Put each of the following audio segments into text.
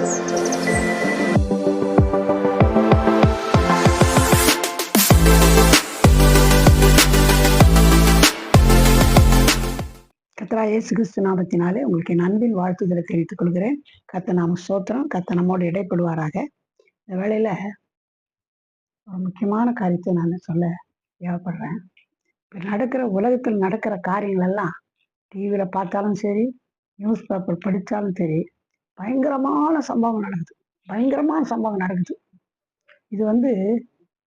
கத்ரா இயேசு கிறிஸ்து நாமத்தினாலே உங்களுக்கு என் அன்பின் வாழ்த்துதலை தெரிவித்துக் கொள்கிறேன். கத்த நாம சோத்திரம் கத்த நம்மோடு இடைப்படுவாராக. இந்த வேளையில ஒரு முக்கியமான காரியத்தை நான் சொல்ல தேவைப்படுறேன். இப்போ நடக்கிற உலகத்தில் நடக்கிற காரியங்கள் எல்லாம் டிவியில் பார்த்தாலும் சரி நியூஸ் பேப்பர் படித்தாலும் சரி பயங்கரமான சம்பவம் நடக்குது. பயங்கரமான சம்பவம் நடக்குது. இது வந்து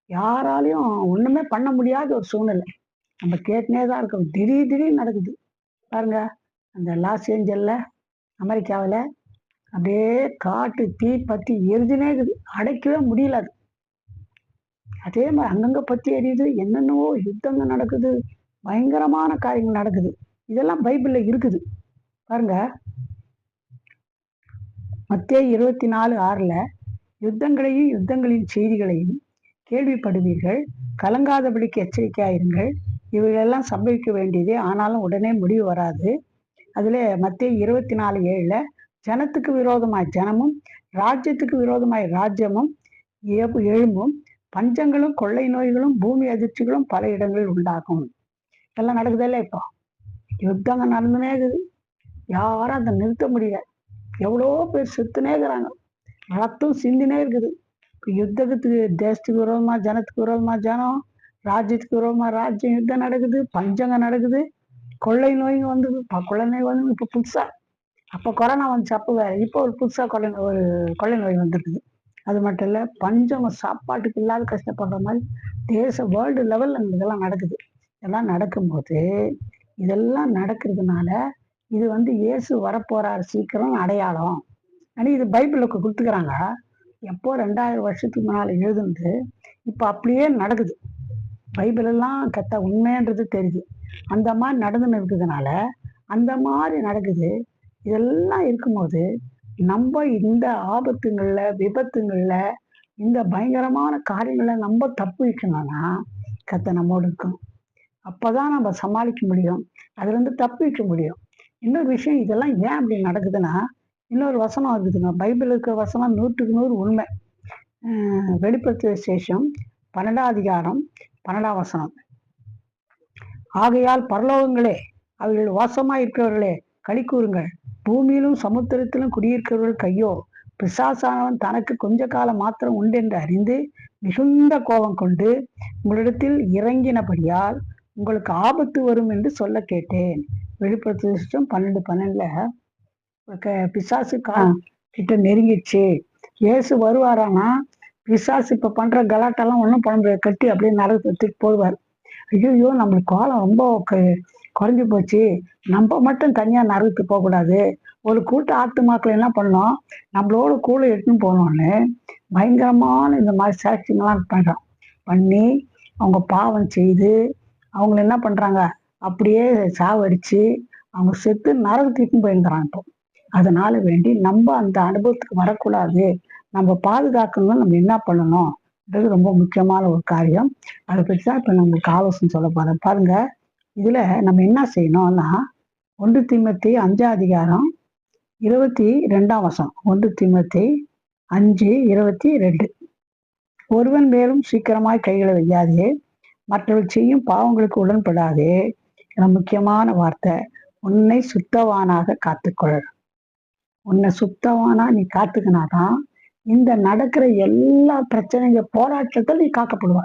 யாராலையும் ஒண்ணுமே பண்ண முடியாத ஒரு சூழ்நிலை. நம்ம கேட்டுனே தான் இருக்கோம். திடீர் திடீர்னு நடக்குது. பாருங்க அந்த லாஸ் ஏஞ்சல்ல அமெரிக்காவில் அப்படியே காட்டு தீ பத்தி எரிஞ்சுனே இருக்குது. அடைக்கவே முடியல அது. அதே மாதிரி அங்கங்கே பற்றி எரியுது என்னென்னவோ யுத்தங்கள் நடக்குது பயங்கரமான காரியங்கள் நடக்குது. இதெல்லாம் பைபிளில் இருக்குது. பாருங்கள் மத்திய இருபத்தி நாலு ஆறுல யுத்தங்களையும் யுத்தங்களின் செய்திகளையும் கேள்விப்படுவீர்கள். கலங்காதபடிக்கு எச்சரிக்கையாயிருங்கள். இவைகளெல்லாம் சம்பவிக்க வேண்டியது. ஆனாலும் உடனே முடிவு வராது. அதுல மத்திய இருபத்தி நாலு ஏழுல ஜனத்துக்கு விரோதமாய் ஜனமும் ராஜ்யத்துக்கு விரோதமாய் ராஜ்யமும் எழும்பும். பஞ்சங்களும் கொள்ளை நோய்களும் பூமி அதிர்ச்சிகளும் பல இடங்களில் உண்டாகும். இதெல்லாம் நடக்குதில்ல இப்போ? யுத்தங்க நடந்துனே இருக்குது. யாரும் அதை நிறுத்த முடியல. எவ்வளோ பேர் செத்துனே இருக்கிறாங்க. ரத்தம் சிந்தினே இருக்குது. இப்போ யுத்தத்துக்கு தேசத்துக்கு விரோதமா ஜனத்துக்கு விரோதமா ஜனம் ராஜ்யத்துக்கு விரோதமா ராஜ்யம் யுத்தம் நடக்குது பஞ்சங்க நடக்குது. கொள்ளை நோய்ங்க வந்தது. கொள்ளை நோய் வந்து இப்போ புதுசா. அப்போ கொரோனா வந்துச்சு அப்போ வேற இப்போ ஒரு புதுசா கொள்ளை நோய் ஒரு கொள்ளை நோய் வந்துருக்குது. அது மட்டும் இல்லை பஞ்சம் சாப்பாட்டுக்கு இல்லாத கஷ்டப்படுற மாதிரி தேச வேர்ல்டு லெவலில் இதெல்லாம் நடக்குது. இதெல்லாம் நடக்கும்போது இதெல்லாம் நடக்கிறதுனால இது வந்து இயேசு வரப்போறார் சீக்கிரம் அடையாளம். ஆனால் இது பைபிளுக்கு கொடுத்துக்கிறாங்க. எப்போ ரெண்டாயிரம் வருஷத்துக்கு முன்னால் எழுதுனது இப்போ அப்படியே நடக்குது. பைபிள் எல்லாம் கத்த உண்மைன்றது தெரியுது. அந்த மாதிரி நடந்துன்னு இருக்கிறதுனால அந்த மாதிரி நடக்குது. இதெல்லாம் இருக்கும்போது நம்ம இந்த ஆபத்துங்களில் விபத்துங்களில் இந்த பயங்கரமான காரியங்களை நம்ம தப்பு வைக்கணும்னா கத்த நம்மோடு இருக்கும். அப்போ தான் நம்ம சமாளிக்க முடியும். அதுலேருந்து தப்பு வைக்க முடியும். இன்னொரு விஷயம் இதெல்லாம் ஏன் அப்படி நடக்குதுன்னா இன்னொரு வசனம் இருக்குதுங்க. பைபிள் இருக்கிற வசனம் நூற்றுக்கு நூறு உண்மை. வெளிப்படுத்த சேஷம் விசேஷம் பன்னெண்டாம் அதிகாரம் பன்னெண்டாம் வசனம். ஆகையால் பரலோகங்களே அவர்கள் வாசமாக இருக்கிறவர்களே களி கூறுங்கள். பூமியிலும் சமுத்திரத்திலும் குடியிருக்கிறவர்கள் கையோ பிசாசானவன் தனக்கு கொஞ்ச காலம் மாத்திரம் உண்டு என்று அறிந்து மிகுந்த கோபம் கொண்டு உங்களிடத்தில் இறங்கினபடியால் உங்களுக்கு ஆபத்து வரும் என்று சொல்ல கேட்டேன். வெளிப்படுத்த பன்னெண்டு பன்னெண்டுல பிசாசு கா கிட்ட நெருங்கிடுச்சு. இயேசு வருவாரானா? பிசாசு இப்ப பண்ற கலாட்டெல்லாம் ஒன்றும் பண்ண முடியாது. கட்டி அப்படியே நரகத்துக்கு போடுவார். ஐயோ நம்மளுக்கு காலம் ரொம்ப குறைஞ்சு போச்சு. நம்ம மட்டும் தனியா நரகத்துக்கு போகக்கூடாது ஒரு கூட்ட ஆத்துமாக்கள் என்ன பண்ணோம்? நம்மளோட கூட எடுத்துன்னு போனோன்னு பயங்கரமான இந்த மாதிரி சாட்சிங்கெல்லாம் பண்றோம். பண்ணி அவங்க பாவம் செய்து அவங்கள என்ன பண்றாங்க? அப்படியே சாவடிச்சு அவங்க செத்து நரகத்துக்கும் போயிருந்தான் இப்போ. அதனால வேண்டி நம்ம அந்த அனுபவத்துக்கு வரக்கூடாது. நம்ம பாதுகாக்கணும்னா நம்ம என்ன பண்ணணும்ன்றது ரொம்ப முக்கியமான ஒரு காரியம். அதை பற்றி தான் இப்போ நம்மளுக்கு ஆலோசனை சொல்ல போறேன். பாருங்க இதுல நம்ம என்ன செய்யணும்னா ஒன்று திம்மத்தி அஞ்சாம் அதிகாரம் இருபத்தி ரெண்டாம் வசம் ஒன்று திம்மத்தி அஞ்சு இருபத்தி ரெண்டு. ஒருவன் மேலும் சீக்கிரமாய் கைகளை வையாதே மற்றவர்கள் செய்யும் பாவங்களுக்கு உடன்படாதே முக்கியமான வார்த்தை. உன்னை சுத்தவானாக காத்துக்கொள். உன்னை சுத்தவானா நீ காத்துக்கினாதான் இந்த நடக்கிற எல்லா பிரச்சனைங்க போராட்டத்தில் நீ காக்கப்படுவ.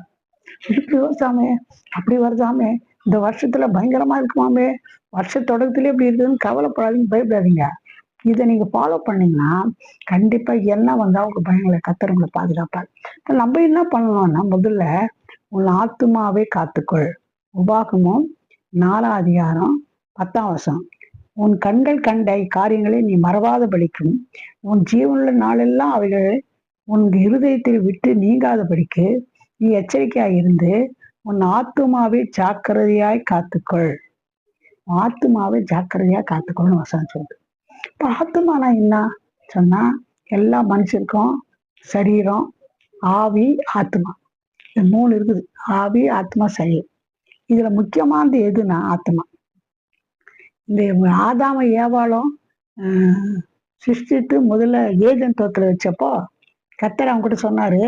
இப்படி வருசாமே அப்படி வருதாமே இந்த வருஷத்துல பயங்கரமா இருக்குமாமே. வருஷ தொடக்கத்திலே இப்படி இருக்குதுன்னு கவலைப்படாதீங்க பயப்படாதீங்க. இதை நீங்க ஃபாலோ பண்ணீங்கன்னா கண்டிப்பா என்ன வந்தா உங்க பயங்களை கத்துறவங்களை பாதுகாப்பாங்க இப்ப நம்ம என்ன பண்ணணும்னா முதல்ல உன் ஆத்துமாவே காத்துக்கொள். உபாகமும் நாலாம் அதிகாரம் பத்தாம் வருஷம் உன் கண்கள் கண்ட காரியங்களை நீ மறவாத படிக்கும். உன் ஜீவனுள்ள நாளெல்லாம் அவைகள் உன் இருதயத்தில் விட்டு நீங்காத படிக்கு நீ எச்சரிக்கையாய் இருந்து உன் ஆத்துமாவை ஜாக்கிரதையாய் காத்துக்கொள். ஆத்துமாவை ஜாக்கிரதையா காத்துக்கொள்னு வசனம் சொல்லுது. இப்போ ஆத்துமானா என்ன? சொன்னா எல்லா மனுஷருக்கும் சரீரம் ஆவி ஆத்மா இது மூணு இருக்குது. ஆவி ஆத்மா சரீரம். இதுல முக்கியமானது எதுனா ஆத்மா. இந்த ஆதாம ஏவாளும் சிருஷ்டித்து முதல்ல ஏஜென்ட் தோத்துல வச்சப்போ கத்தர் அவங்க கிட்ட சொன்னாரு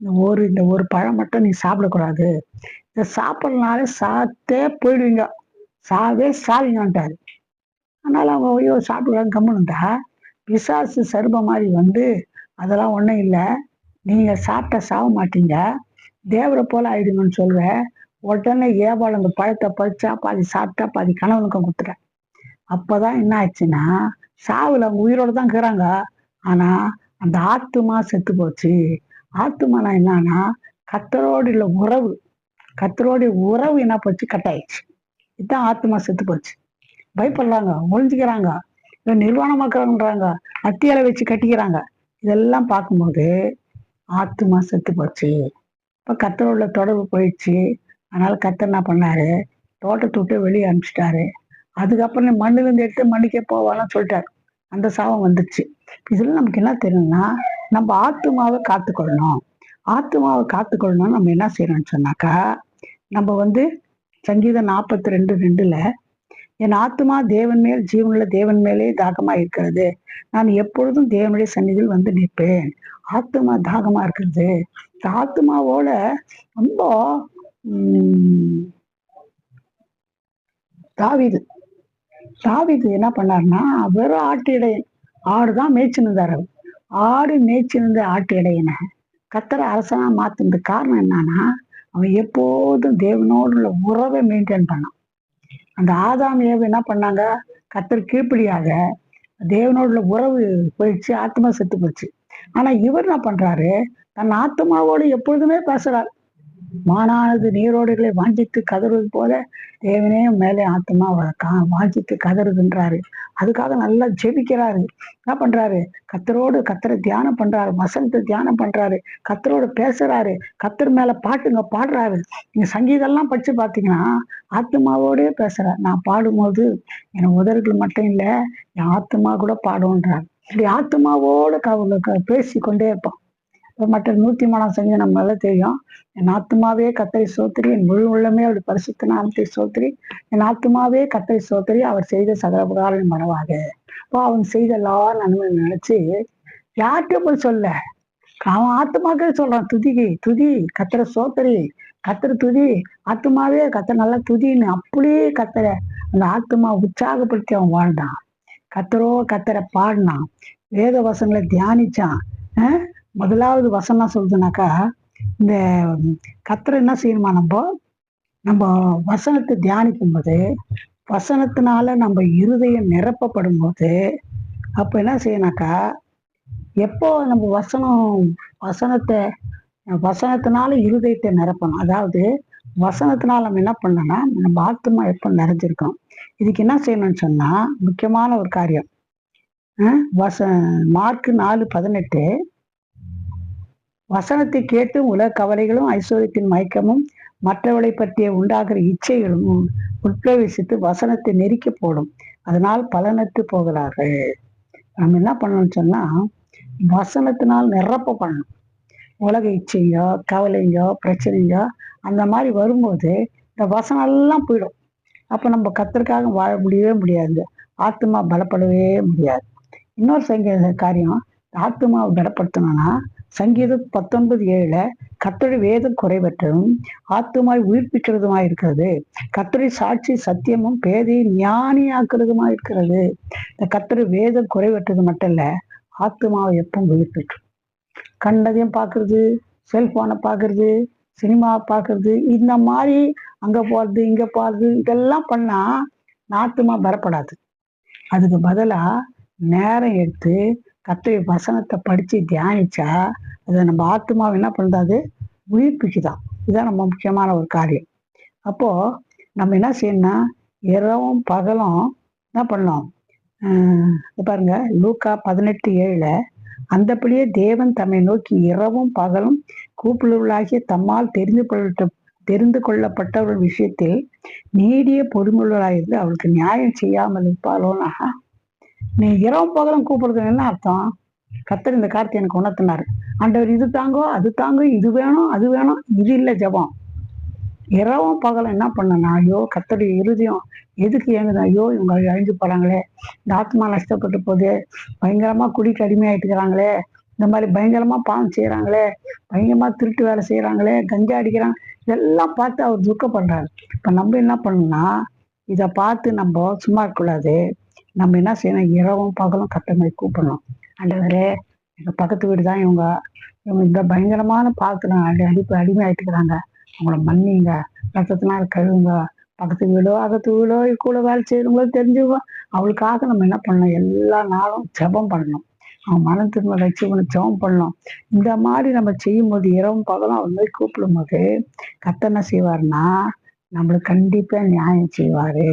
இந்த ஒரு இந்த ஒரு பழம் மட்டும் நீ சாப்பிடக்கூடாது. இந்த சாப்பிட்றதுனால சாத்தே போயிடுவீங்க. சாவே சாவிங்கன்ட்டாரு. அதனால அவங்க ஐயோ சாப்பிடக்கூடாது கம்முன்னுட்டா. பிசாசு சருப மாதிரி வந்து அதெல்லாம் ஒன்றும் இல்லை. நீங்கள் சாப்பிட்டா சாக மாட்டீங்க. தேவரை போல ஆயிடுங்கன்னு சொல்லுவேன் உடனே ஏவாள் அந்த பழத்தை பறிச்சா பாதி சாப்பிட்டா பாதி கணவனுக்கும் கொடுத்துட்டேன். அப்பதான் என்ன ஆச்சுன்னா சாவில் அவங்க உயிரோட தான் இருக்கிறாங்க. ஆனா அந்த ஆத்துமா செத்து போச்சு. ஆத்துமானா என்னன்னா கத்தரோடு உள்ள உறவு. கத்தரோடைய உறவு என்ன போச்சு? கட் ஆயிடுச்சு இதுதான் ஆத்துமா செத்து போச்சு. பயப்படுறாங்க ஒழிஞ்சுக்கிறாங்க இல்லை நிர்வாணமாக்குறாங்கன்றாங்க. அத்தியால வச்சு கட்டிக்கிறாங்க. இதெல்லாம் பார்க்கும்போது ஆத்துமா செத்து போச்சு. இப்போ கத்தரோட தொடர்பு போயிடுச்சு. அதனால் கத்தர் என்ன பண்ணாரு? தோட்டத்தை விட்டு வெளியே அனுப்பிச்சிட்டாரு. அதுக்கப்புறம் நீ மண்ணிலிருந்து எடுத்து மண்ணுக்கே போவாலாம் சொல்லிட்டாரு. அந்த சாபம் வந்துச்சு. இதுல நமக்கு என்ன தெரியும்னா நம்ம ஆத்துமாவை காத்துக்கொள்ளணும். ஆத்துமாவை காத்துக்கொள்ளணும் நம்ம என்ன செய்யணும்னு சொன்னாக்கா நம்ம வந்து சங்கீதம் நாற்பத்தி ரெண்டு ரெண்டுல என் ஆத்மா தேவன் மேல் ஜீவனுள்ள தேவன் மேலே தாகமா இருக்கிறது. நான் எப்பொழுதும் தேவனுடைய சந்நிதியில் வந்து நிற்பேன். ஆத்துமா தாகமா இருக்கிறது. ஆத்மாவோட ஆத்துமாவோட ரொம்ப தாவிது தாவிது என்ன பண்ணாருன்னா வெறும் ஆட்டு இடையன் ஆடு தான் மேய்ச்சிருந்தார் ஆடு மேய்ச்சிருந்த ஆட்டு இடையனை கத்தர அரசனா மாத்தினது காரணம் என்னன்னா அவன் எப்போதும் தேவனோடு உள்ள உறவை மெயின்டைன் பண்ணான். அந்த ஆதாம் ஏவ என்ன பண்ணாங்க? கத்தர் கீழ்ப்படியாக தேவனோட உள்ள உறவு போயிடுச்சு ஆத்மா செத்து போச்சு. ஆனா இவர் என்ன பண்றாரு? தன் ஆத்மாவோடு எப்பொழுதுமே பேசுறார். மானானது நீரோடுகளை வாஞ்சித்து கதறுவது போல தேவனே மேலே ஆத்மா கா வாஞ்சித்து கதறுதுன்றாரு அதுக்காக நல்லா ஜெபிக்கிறாரு. என்ன பண்றாரு? கத்தரோடு கத்தரை தியானம் பண்றாரு. வசனத்தை தியானம் பண்றாரு. கத்தரோடு பேசுறாரு. கத்தர் மேல பாட்டுங்க பாடுறாரு. நீங்க சங்கீதம்லாம் படிச்சு பாத்தீங்கன்னா ஆத்மாவோடே பேசுறாரு. நான் பாடும்போது என் உதறுகள் மட்டும் இல்ல என் ஆத்மா கூட பாடுன்றாரு இப்படி ஆத்மாவோட பேசி கொண்டே இருப்பான். மற்ற நூத்தி மூணாம் சங்கீதம் நம்ம எல்லாம் தெரியும். என் ஆத்மாவே கத்தரை சோத்திரி என் முழு உள்ளமே அவருடைய பரிசுத்த நாமத்தை சோத்திரி. என் ஆத்மாவே கத்தரை சோத்திரி அவர் செய்த சகலபகாரம் மனவாக அப்போ அவன் செய்த எல்லா நன்மை நினைச்சு யார்கிட்ட போய் சொல்ல. அவன் ஆத்மாக்கே சொல்றான் துதிகி துதி கத்திர சோத்தரி கத்திர துதி. ஆத்மாவே கத்திர நல்லா துதின்னு. அப்படியே கத்திர அந்த ஆத்மா உற்சாகப்படுத்தி அவன் வாழ்ந்தான். கத்தரோ கத்தரை பாடினான். வேத வசங்களை தியானிச்சான். முதலாவது வசனம் சொல்றதுனாக்கா இந்த கத்திர என்ன செய்யணுமா நம்ம? நம்ம வசனத்தை தியானிக்கும் போது வசனத்தினால நம்ம இருதயம் நிரப்பப்படும் போது அப்போ என்ன செய்யணாக்கா எப்போ நம்ம வசனம் வசனத்தை வசனத்தினால இருதயத்தை நிரப்பணும். அதாவது வசனத்தினால நம்ம என்ன பண்ணோம்னா நம்ம ஆத்மா எப்போ நிறைஞ்சிருக்கோம்? இதுக்கு என்ன செய்யணும்னு சொன்னா முக்கியமான ஒரு காரியம். வச மார்க் நாலு பதினெட்டு வசனத்தை கேட்டு உலக கவலைகளும் ஐஸ்வர்யத்தின் மயக்கமும் மற்றவளை பற்றிய உண்டாகிற இச்சைகளும் உட்பிரவேசித்து வசனத்தை நெருக்கி போடும். அதனால் பலனற்று போகிறார்கள். நம்ம என்ன பண்ணணும்னு சொன்னா வசனத்தினால் நிரப்ப பண்ணணும். உலக இச்சையோ கவலைங்கோ பிரச்சனையோ அந்த மாதிரி வரும்போது இந்த வசனம் எல்லாம் போயிடும். அப்போ நம்ம கத்தருக்காக வாழ முடியவே முடியாது. ஆத்மா பலப்படவே முடியாது. இன்னொரு சங்க காரியம் ஆத்மாவை பலப்படுத்தணும்னா சங்கீதம் பத்தொன்பது ஏழுல கத்தரி வேதம் குறைவற்றதும் ஆத்துமாய் உயிர்ப்பிக்கிறதுமாய் இருக்கிறது. கத்தருடைய சாட்சி சத்தியமும் பேதை ஞானியாக்குறதுமாய் இருக்கிறது இந்த கத்தருடைய வேதம் குறைவற்றது மட்டும் இல்ல ஆத்துமாவை எப்பவும் உயிர்ப்பிக்கும். கண்டதையும் பார்க்கறது செல்போனை பார்க்கறது சினிமாவை பார்க்கறது இந்த மாதிரி அங்க போறது இங்க போறது இதெல்லாம் பண்ணா நாத்துமா பரப்படாது அதுக்கு பதிலா நேரம் எடுத்து கத்தரி வசனத்தை படிச்சு தியானிச்சா அதை நம்ம ஆத்மாவை என்ன பண்ணுறது உயிர்ப்பிக்குதான் இதுதான் நம்ம முக்கியமான ஒரு காரியம். அப்போ நம்ம என்ன செய்யணும்னா இரவும் பகலும் என்ன பண்ணலாம்? ஆஹ் பாருங்க லூக்கா பதினெட்டு ஏழுல அந்தபடியே தேவன் தம்மை நோக்கி இரவும் பகலும் கூப்பிடுவர்களாகிய தம்மால் தெரிந்து கொள்ளப்பட்ட தெரிந்து கொள்ளப்பட்டவர்கள் விஷயத்தில் நீடிய பொறுமையுள்ளவராயிருந்து அவளுக்கு நியாயம் செய்யாமல் இருப்பாளோனா நீ இரவும் பகலும் கூப்பிடுறது என்ன அர்த்தம்? கத்தர் இந்த கார்த்தி எனக்கு உணர்த்தினாரு. ஆண்டவர் இது தாங்கோ அது தாங்கோ இது வேணும் அது வேணும். இது இல்லை ஜபம். இரவும் பகலும் என்ன பண்ணனா ஐயோ கத்தடி இறுதியும் எதுக்கு ஏங்குது? ஐயோ இவங்க அழிஞ்சு போறாங்களே. இந்த ஆத்மா நஷ்டப்பட்டு போகுது. பயங்கரமா குடிக்கு அடிமையாயிட்டுக்கிறாங்களே. இந்த மாதிரி பயங்கரமா பாவம் செய்யறாங்களே பயங்கரமா திருட்டு வேலை செய்யறாங்களே கஞ்சா அடிக்கிறாங்க. இதெல்லாம் பார்த்து அவர் துக்கப்படுறாரு. இப்ப நம்ம என்ன பண்ணணும்னா இதை பார்த்து நம்ம சும்மா இருக்கக்கூடாது. நம்ம என்ன செய்யணும்? இரவும் பகலும் கத்தமை கூப்பிடணும். அண்டவரே எங்க பக்கத்து வீடு தான் இவங்க. இவங்க இந்த பயங்கரமான பாவத்துல அடி அடிப்பு அடிமையாயிட்டுக்கிறாங்க அவங்கள மன்னிங்க. ரத்தத்தினால் கழுவுங்க. பக்கத்து வீடோ அகத்து வீடோ கூட வேலை செய்யறவங்களோ தெரிஞ்சுக்கோ அவளுக்காக நம்ம என்ன பண்ணணும்? எல்லா நாளும் ஜெபம் பண்ணணும். அவன் மன திரும்ப லட்சியம் ஜெபம் பண்ணணும். இந்த மாதிரி நம்ம செய்யும் போது இரவும் பகலும் அவன் மாதிரி கூப்பிடும் போது கத்த என்ன செய்வார்னா நம்மளுக்கு கண்டிப்பா நியாயம் செய்வாரு.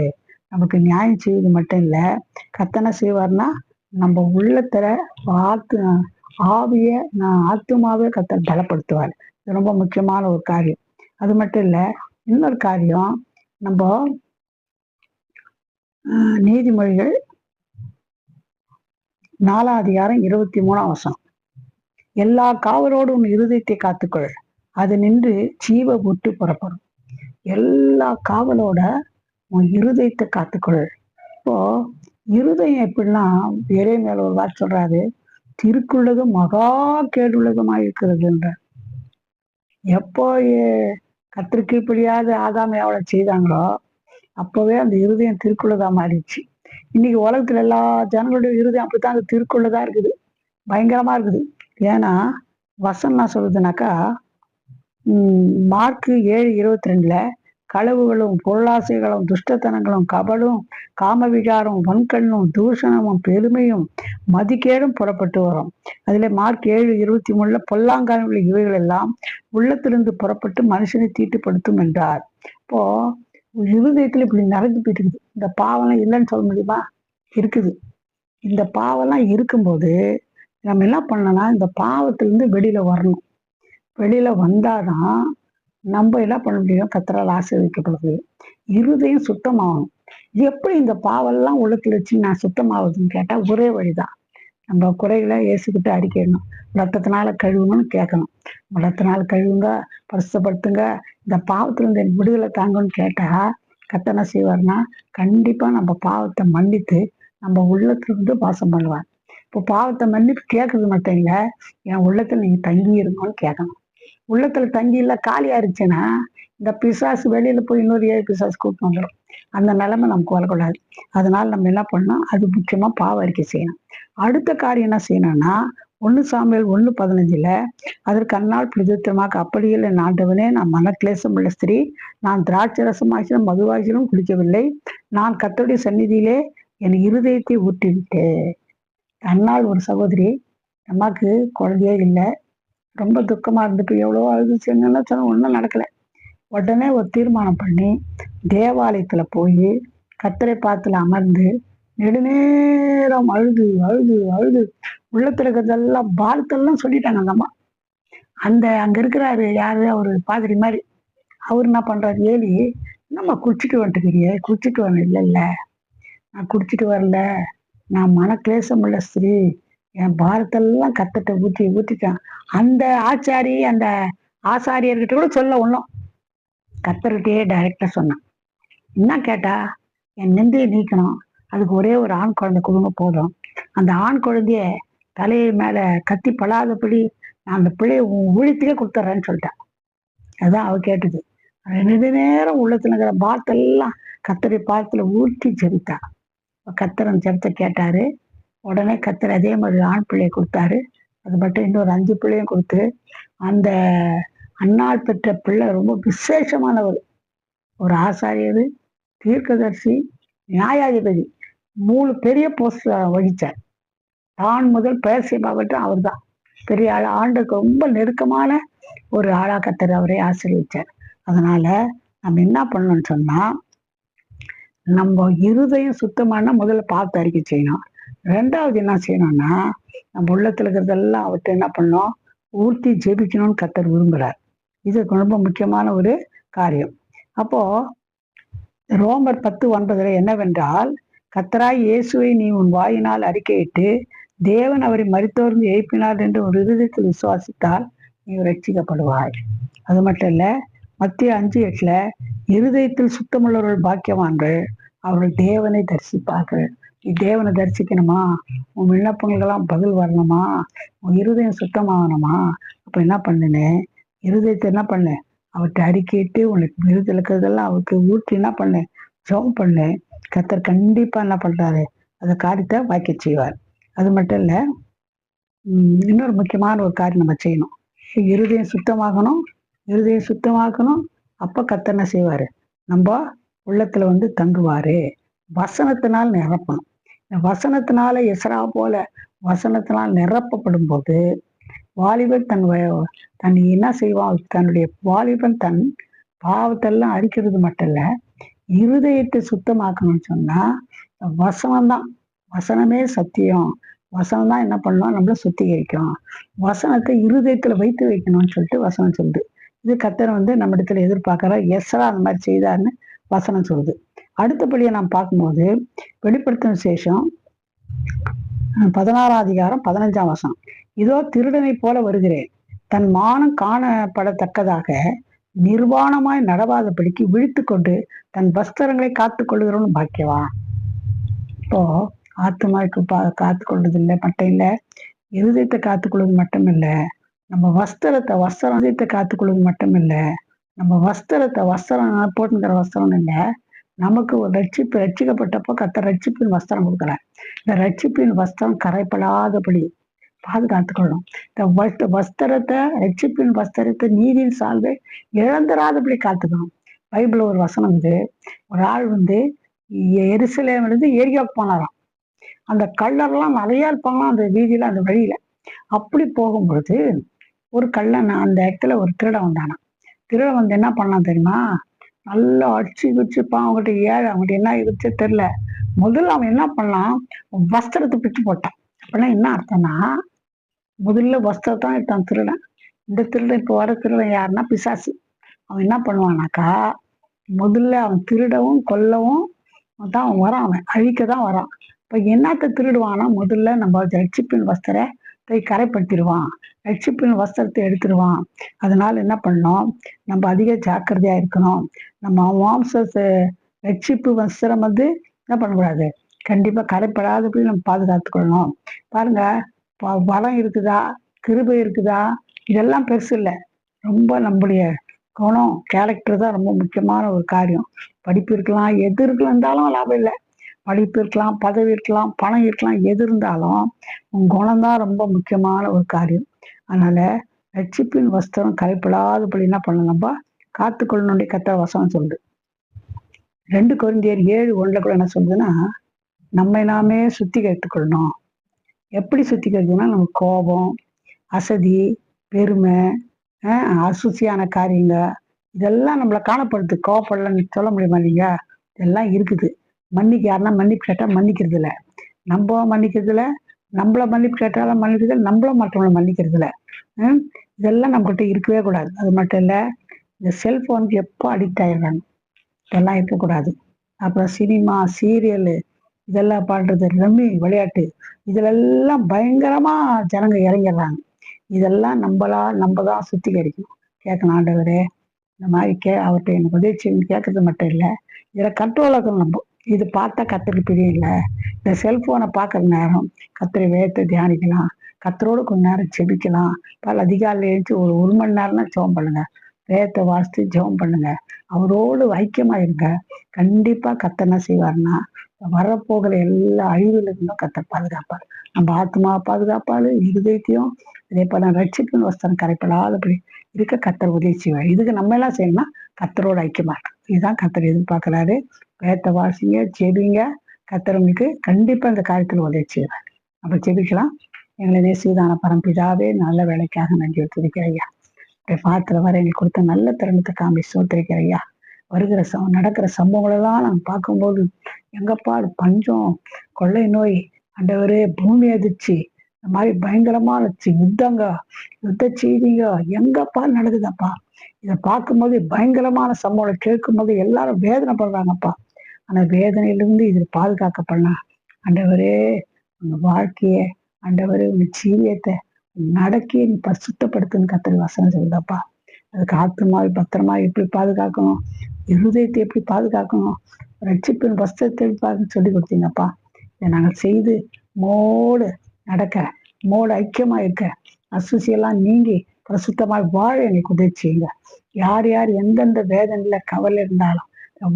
நமக்கு நியாயம் செய்வது மட்டும் இல்லை கத்தனை செய்வார்னா நம்ம உள்ளத்துல ஆத்து ஆவிய நான் ஆத்துமாவே கத்தர் பலப்படுத்துவார். இது ரொம்ப முக்கியமான ஒரு காரியம். அது மட்டும் இல்ல இன்னொரு காரியம் நம்ம நீதிமொழிகள் நாலாம் அதிகாரம் இருபத்தி மூணாம் வருஷம் எல்லா காவலோடும் உன் இருதயத்தை காத்துக்கொள். அது நின்று ஜீவ புட்டு புறப்படும். எல்லா காவலோட உன் இருதயத்தை காத்துக்கொள். இப்போ இருதயம் எப்படின்னா வேறே மேல ஒரு வார்த்தை சொல்றாரு. திருக்குள்ளதும் மகா கேடுள்ளதுமாக இருக்கிறதுன்ற எப்போ கத்திரிக்கு இப்படியாவது ஆதாம அவளை செய்தாங்களோ அப்பவே அந்த இருதயம் திருக்குள்ளதா மாறிடுச்சு. இன்னைக்கு உலகத்துல எல்லா ஜனங்களுடைய இருதயம் அப்படித்தான் திருக்குள்ளதா இருக்குது. பயங்கரமா இருக்குது. ஏன்னா வசனம் என்ன சொல்லுதுனாக்கா மார்க்கு ஏழு இருபத்தி ரெண்டுல களவுகளும் பொருளாசைகளும் துஷ்டத்தனங்களும் கபலும் காமவிகாரம் வன்கண்ணும் தூஷணமும் பெருமையும் மதிக்கேடும் புறப்பட்டு வரும். அதில் மார்க் ஏழு இருபத்தி மூணுல பொல்லாங்கான உள்ள இவைகள் எல்லாம் உள்ளத்திலிருந்து புறப்பட்டு மனுஷனை தீட்டுப்படுத்தும் என்றார். இப்போ இருதயத்தில் இப்படி நிறைஞ்சு போயிட்டு இருக்குது இந்த பாவம்லாம் இல்லைன்னு சொல்ல முடியுமா? இருக்குது. இந்த பாவம்லாம் இருக்கும்போது நம்ம என்ன பண்ணணும்னா இந்த பாவத்திலிருந்து வெளியில வரணும். வெளியில வந்தாதான் நம்ம என்ன பண்ண முடியும்? கத்தரால் ஆசீர்வதிக்கப்படுது இருதயம் சுத்தமாகணும். எப்படி இந்த பாவெல்லாம் உள்ளத்துல வச்சு நான் சுத்தமாகுதுன்னு கேட்டா ஒரே வழிதான். நம்ம குறைகளை ஏசுக்கிட்டு அடிக்கணும். ரத்தத்தினால கழுவணும்னு கேட்கணும். ரத்தத்தினால கழுவுங்க பரிசுப்படுத்துங்க இந்த பாவத்துல இருந்து விடுதலை தாங்கன்னு கேட்டா கத்தனை செய்வார்னா கண்டிப்பா நம்ம பாவத்தை மன்னித்து நம்ம உள்ளத்திலிருந்து வாசம் பண்ணுவார். இப்போ பாவத்தை மன்னிப்பு கேட்கறது மட்டும் இல்லை என் உள்ளத்துல நீங்க தங்கி இருக்கணும்னு கேட்கணும். உள்ளத்துல தங்கி இல்ல காலியா இருந்துச்சுன்னா இந்த பிசாசு வெளியில போய் இன்னொரு ஏழு பிசாசு கூப்பிட்டு வந்துடும் அந்த நிலைமை நமக்கு வரக்கூடாது. அதனால நம்ம என்ன பண்ணணும்? அது முக்கியமா பாவ அறிக்கை செய்யணும். அடுத்த காரியம் என்ன செய்யணும்னா ஒன்று சாமியல் ஒன்று பதினஞ்சுல அதற்கு அந்நாள் பிரதித்திரமாக அப்படியில் என் ஆண்டவனே நான் மனக்லேசம் உள்ள ஸ்திரீ நான் திராட்சை ரசமாகிலும் மதுவாகிலும் குடிக்கவில்லை நான் கத்தோடைய சந்நிதியிலே என் இருதயத்தை ஊற்றிவிட்டேன். அந்நாள் ஒரு சகோதரி அம்மாக்கு குழந்தையே இல்லை. ரொம்ப துக்கமா இருந்துட்டு எவ்வளோ அழுதுச்சு என்னென்ன சொன்ன ஒன்றும் நடக்கல. உடனே ஒரு தீர்மானம் பண்ணி தேவாலயத்துல போய் கத்தரை பாத்துல அமர்ந்து நெடுநேரம் அழுது அழுது அழுது உள்ளத்துல இருக்கிறதெல்லாம் பாரத்தெல்லாம் சொல்லிட்டாங்க அந்த அம்மா. அந்த அங்க இருக்கிறாரு யாரு? அவரு பாதிரி மாதிரி. அவர் என்ன பண்றாரு? ஏலி நம்ம குடிச்சிட்டு வந்துட்டுக்கிறியே குடிச்சிட்டு வரணும் இல்ல இல்ல. நான் குடிச்சிட்டு வரல. நான் மன உள்ள ஸ்திரீ. என் பாரத்தெல்லாம் கத்தத்தை ஊற்றி ஊற்றிட்டான். அந்த ஆச்சாரி அந்த ஆசாரியர்கிட்ட கூட சொல்ல ஒன்றும் கத்தர்கிட்டயே டைரக்டா சொன்னான். என்ன கேட்டா என் நெந்தையை நீக்கணும். அதுக்கு ஒரே ஒரு ஆண் குழந்தை கொடுங்க போதும். அந்த ஆண் குழந்தைய தலையை மேல கத்தி பழாதபடி நான் அந்த பிள்ளைய உன் கொடுத்துட்றேன்னு சொல்லிட்டேன். அதுதான் அவ கேட்டது. ரெண்டு நேரம் உள்ளத்துல இருக்கிற பாத்தெல்லாம் கத்தரை பாத்துல ஊற்றி ஜெபித்தா. அப்ப கத்தர் அந்த ஜெபத்தை கேட்டாரு. உடனே கத்தர் அதே மாதிரி ஆண் பிள்ளையை கொடுத்தாரு. அது மட்டும் இன்னொரு அஞ்சு பிள்ளையும் கொடுத்து அந்த அன்னால் பெற்ற பிள்ளை ரொம்ப விசேஷமானவர். ஒரு ஆசாரியர் தீர்க்கதர்சி நியாயாதிபதி மூணு பெரிய போஸ்ட் வகித்தார் தான் முதல் பேசிய மாவட்டம் அவர் தான் பெரிய ஆள் ஆண்டுக்கு ரொம்ப நெருக்கமான ஒரு ஆளா கத்தர் அவரை ஆசீர்வதிச்சார். அதனால நம்ம என்ன பண்ணணும்னு சொன்னா நம்ம இருதயம் சுத்தமான முதல்ல பார்த்து அறிக்கை செய்யணும். ரெண்டாவது என்ன செய்யணும்னா நம்ம உள்ளத்துல இருக்கிறதெல்லாம் அவர்கிட்ட என்ன பண்ணணும்? ஊர்த்தி ஜெபிக்கணும்னு கத்தர் விரும்புறார். இது ரொம்ப முக்கியமான ஒரு காரியம். அப்போ ரோமர் பத்து ஒன்பதுல என்னவென்றால் கத்தராய் இயேசுவை நீ உன் வாயினால் அறிக்கையிட்டு தேவன் அவரை மறித்தோர்ந்து எழுப்பினார் என்று ஒரு இருதயத்தில் விசுவாசித்தால் நீ ரட்சிக்கப்படுவாய் அது மட்டும் இல்ல மத்திய அஞ்சு எட்டுல இருதயத்தில் சுத்தமுள்ளவர்கள் பாக்கியவான்கள் அவர்கள் தேவனை தரிசிப்பார்கள். நீ தேவனை தரிசிக்கணுமா? உன் விண்ணப்பங்களுக்கெல்லாம் பதில் வரணுமா? உன் இருதயம் சுத்தமாகணுமா? அப்ப என்ன பண்ணுனே? இருதயத்தை என்ன பண்ணு? அவர்கிட்ட அறிக்கையிட்டு உனக்கு விருது இருக்கிறதெல்லாம் அவருக்கு ஊற்றி என்ன பண்ணு? ஜெபம் பண்ணு. கத்தர் கண்டிப்பா என்ன பண்றாரு? அந்த காரியத்தை வாய்க்க செய்வார். அது மட்டும் இல்ல இன்னொரு முக்கியமான ஒரு காரியம் நம்ம செய்யணும். இருதயம் சுத்தமாகணும். இருதயம் சுத்தமாக்கணும் அப்ப கத்தர் என்ன செய்வாரு? நம்ம உள்ளத்துல வந்து தங்குவாரு. வசனத்தினால் நிரப்பணும். வசனத்தினால எசரா போல வசனத்தினால் நிரப்பப்படும் போது வாலிபன் தன் தன் என்ன செய்வான் தன்னுடைய வாலிபன் தன் பாவத்தெல்லாம் அழிக்கிறது மட்டும் இல்ல இருதயத்தை சுத்தமாக்கணும்னு சொன்னா வசனம்தான். வசனமே சத்தியம். வசனம் தான் என்ன பண்ணணும் நம்மள சுத்திகரிக்கும். வசனத்தை இருதயத்துல வைத்து வைக்கணும்னு சொல்லிட்டு வசனம் சொல்லுது. இது கத்தர் வந்து நம்ம இடத்துல எதிர்பார்க்கிற எஸ்ரா அந்த மாதிரி செய்தார்னு வசனம் சொல்லுது. அடுத்தபடியை நாம் பார்க்கும்போது வெளிப்படுத்தின விசேஷம் பதினாறாம் அதிகாரம் பதினஞ்சாம் வருஷம் இதோ திருடனை போல வருகிறேன். தன் மானம் காணப்படத்தக்கதாக நிர்வாணமாய் நடவாதபடிக்கு விழித்து கொண்டு தன் வஸ்திரங்களை காத்து கொள்ளுகிறவன் பாக்கியவா? இப்போ ஆத்துமாவுக்கு பா காத்து கொள்வது இல்லை மட்டும் இல்லை. இருதயத்தை காத்துக்கொள்வது மட்டும் இல்லை நம்ம வஸ்திரத்தை வஸ்திரம் இதயத்தை காத்துக்கொள்வது மட்டும் இல்லை நம்ம வஸ்திரத்தை வஸ்திரம் போட்டுங்கிற வஸ்திரம் இல்லை. நமக்கு ஒரு ரட்சிப்பு ரட்சிக்கப்பட்டப்போ கத்த ரட்சிப்பின் வஸ்திரம் கொடுக்குறார். இந்த ரட்சிப்பின் வஸ்திரம் கரைப்படாதபடி பாதுகாத்துக்கொள்ளணும் இந்த வஸ்த வஸ்திரத்தை ரட்சிப்பின் வஸ்திரத்தை நீதியின் சால்வை இழந்துராதபடி காத்துக்கணும். பைபிள் ஒரு வசனம் இது. ஒரு ஆள் வந்து எருசலேமிலிருந்து ஏரியாவுக்கு போனாராம். அந்த கள்ளர்லாம் நிறையா இருப்பாங்களாம் அந்த வீதியில அந்த வழியில. அப்படி போகும்பொழுது ஒரு கள்ளன் அந்த இடத்துல ஒரு திருடன் வந்தானாம். திருடன் வந்து என்ன பண்ணான் தெரியுமா? நல்லா அடிச்சு வச்சுப்பான் அவங்ககிட்ட ஏழை அவங்ககிட்ட என்ன இருந்துச்சு தெரியல. முதல்ல அவன் என்ன பண்ணான்? வஸ்திரத்தை பிச்சு போட்டான். அப்படின்னா என்ன அர்த்தம்னா முதல்ல வஸ்திரத்தான் எடுத்தான் திருடன். இந்த திருடன் இப்போ வர திருடன் யாருன்னா பிசாசு. அவன் என்ன பண்ணுவானாக்கா முதல்ல அவன் திருடவும் கொல்லவும் தான் அவன் வரான். அவன் அழிக்க தான் வரான். இப்போ என்னத்தை திருடுவானா முதல்ல நம்ம ரட்சிப்பின் வஸ்திரத்தை கரைப்படுத்திடுவான். ரட்சிப்பின் வஸ்திரத்தை எடுத்துடுவான். அதனால என்ன பண்ணணும்? நம்ம அதிக ஜாக்கிரதையா இருக்கணும். நம்ம மாம்சத்தை ரட்சிப்பு வஸ்திரம் வந்து என்ன பண்ணக்கூடாது? கண்டிப்பா கரைப்படாதபடி நம்ம பாதுகாத்துக்கொள்ளணும் பாருங்க வளம் இருக்குதா? கிருபை இருக்குதா? இதெல்லாம் பெருசு இல்லை. ரொம்ப நம்மளுடைய குணம் கேரக்டர் தான் ரொம்ப முக்கியமான ஒரு காரியம். படிப்பு இருக்கலாம் எது இருக்கலாம் இருந்தாலும் லாபம் இல்லை. படிப்பு இருக்கலாம் பதவி இருக்கலாம் பணம் இருக்கலாம் எது இருந்தாலும் உன் குணம் தான் ரொம்ப முக்கியமான ஒரு காரியம். அதனால ரட்சிப்பின் வஸ்திரம் கலைப்படாதபடி என்ன பண்ணணும் நம்ம? காத்துக்கொள்ளணுடைய கத்த வசனம் சொல்லுது. ரெண்டு குழந்தையர் ஏழு ஒன்றில் கூட என்ன சொல்லுதுன்னா நம்மை நாமே சுத்திகரித்துக்கொள்ளணும். எப்படி சுத்திகரிக்கணும்னா நம்ம கோபம் அசதி பெருமை அசுசியான காரியங்க இதெல்லாம் நம்மளை காணப்படுது. கோவப்படலன்னு சொல்ல முடியுமா இல்லையா? இதெல்லாம் இருக்குது. மன்னிக்க யாருனா மன்னிப்பு கேட்டா மன்னிக்கிறது இல்ல நம்ம மன்னிக்கிறது இல்ல நம்மள மன்னிப்பு கேட்டாலும் மன்னிக்கிறது இல்லை நம்மளும் மற்றவங்களை மன்னிக்கிறது இல்ல இதெல்லாம் நம்மகிட்ட இருக்கவே கூடாது. அது மட்டும் இல்ல இந்த செல்போனுக்கு எப்போ அடிக்ட் ஆயிடுறாங்க? இதெல்லாம் இருக்கக்கூடாது. அப்புறம் சினிமா சீரியலு இதெல்லாம் பாடுறது ரம்மி விளையாட்டு இதுலெல்லாம் பயங்கரமா ஜனங்க இறங்கிடுறாங்க. இதெல்லாம் நம்மளா நம்ம தான் சுத்திகரிக்கணும். கேட்கணும் ஆண்டவரே. இந்த மாதிரி கே அவர்கிட்ட எனக்கு உதவி செய்யுங்க கேட்கறது மட்டும் இல்லை இதில் கண்ட்ரோலாக இருக்கணும் நம்ம. இது பார்த்தா கத்திரி பிரியம் இல்லை இந்த செல்போனை பார்க்குற நேரம் கத்திரி வேகத்தை தியானிக்கலாம். கத்தரோடு கொஞ்ச நேரம் செபிக்கலாம் பல அதிகாலையில் எழுந்து ஒரு ஒரு மணி நேரம்னா ஜெபம் பண்ணுங்க. வேதத்தை வாசித்து ஜெபம் பண்ணுங்க. அவரோடு ஐக்கியமா இருங்க. கண்டிப்பாக கத்தனை என்ன செய்வார்னா வரப்போகிற எல்லா அழிவுல இருந்தும் கத்த பாதுகாப்பார். நம்ம ஆத்மா பாதுகாப்பாரு இருதயத்தையும் இதே போல ரட்சிப்பின் வஸ்திரம் கரைப்படாதபடி இருக்க கத்தர் உதவி செய்வார். இதுக்கு நம்ம எல்லாம் செய்யணும்னா கத்தரோட ஐக்கியமா இருக்கும் இதுதான் கத்தர் எதிர்பார்க்கிறாரு. பேத்த வாசிங்க ஜெபிங்க. கத்தர் கண்டிப்பாக கண்டிப்பா இந்த காரியத்தில் உதவி செய்வார். அப்போ ஜெபிக்கலாம். எங்களை நேசிதான பரம்பிதாவே நல்ல வேலைக்காக நன்றி துதிக்கிறையா பாத்திர வர எங்களுக்கு கொடுத்த நல்ல திறனத்தை காமி சோத்திருக்கிறையா வருகிற ச நடக்கிற சம்பவங்கள் எல்லாம் நாங்கள் பார்க்கும்போது எங்கப்பா பஞ்சம் கொள்ளை நோய் அண்டவரே பூமி அதிர்ச்சி இந்த மாதிரி பயங்கரமான சி- யுத்தங்க யுத்த செய்திங்க எங்கப்பா நடக்குதப்பா? இதை பார்க்கும்போது பயங்கரமான சம்பவம் கேட்கும்போது எல்லாரும் வேதனை படுறாங்கப்பா ஆனா வேதனையிலிருந்து இதில் பாதுகாக்கப்படலாம். ஆண்டவரே உங்க வாழ்க்கைய ஆண்டவரே உங்க ஜீவியத்தை நடக்கி நீ பரிசுத்தப்படுத்துன்னு கத்தரி வசனம் சொல்லுதப்பா. அதுக்கு ஆத்மாவை பத்திரமா எப்படி பாதுகாக்கணும்? இருதயத்தை எப்படி பாதுகாக்கணும்? ரட்சிப்பின் வஸ்திரத்தை பாருன்னு சொல்லி கொடுத்தீங்கப்பா. இதை நாங்கள் செய்து மோடு நடக்க மோடு ஐக்கியமா இருக்க அசுசியெல்லாம் நீங்கி பிரசுத்தமாய் வாழ எனக்கு உதவி செய்யுங்க. யார் யார் எந்தெந்த வேதனையில் கவலை இருந்தாலும்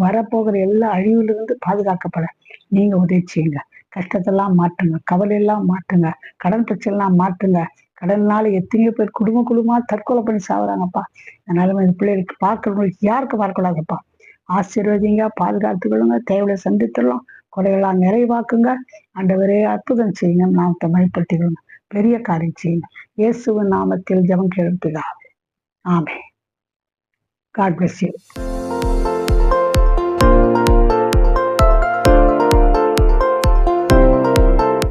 வரப்போகிற எல்லா அழிவிலிருந்து பாதுகாக்கப்பட நீங்க உதவி செய்யுங்க. கஷ்டத்தெல்லாம் மாற்றுங்க. கவலையெல்லாம் மாற்றுங்க. கடன் பிரச்சனைலாம் மாற்றுங்க. கடனால எத்தனையோ பேர் குடும்ப குடும்பமா தற்கொலை பண்ணி சாகுறாங்கப்பா அதனால இந்த பிள்ளைகளுக்கு பார்க்கறவங்களுக்கு யாருக்கும் வரக்கூடாதுப்பா. ஆசீர்வதிங்க பாதுகாத்து கொள்ளுங்க தேவையை சந்தித்துள்ளோம் கொலைகளாம் நிறைவாக்குங்க. ஆண்டவரே அற்புதம் செய்யுங்க. நாமத்தை மைப்படுத்திக்கொள்ளுங்க பெரிய காரியம் செய்யுங்க. இயேசுவின் நாமத்தில் ஜபம் கேள்விதா ஆமே காட் பிளஸ் யூ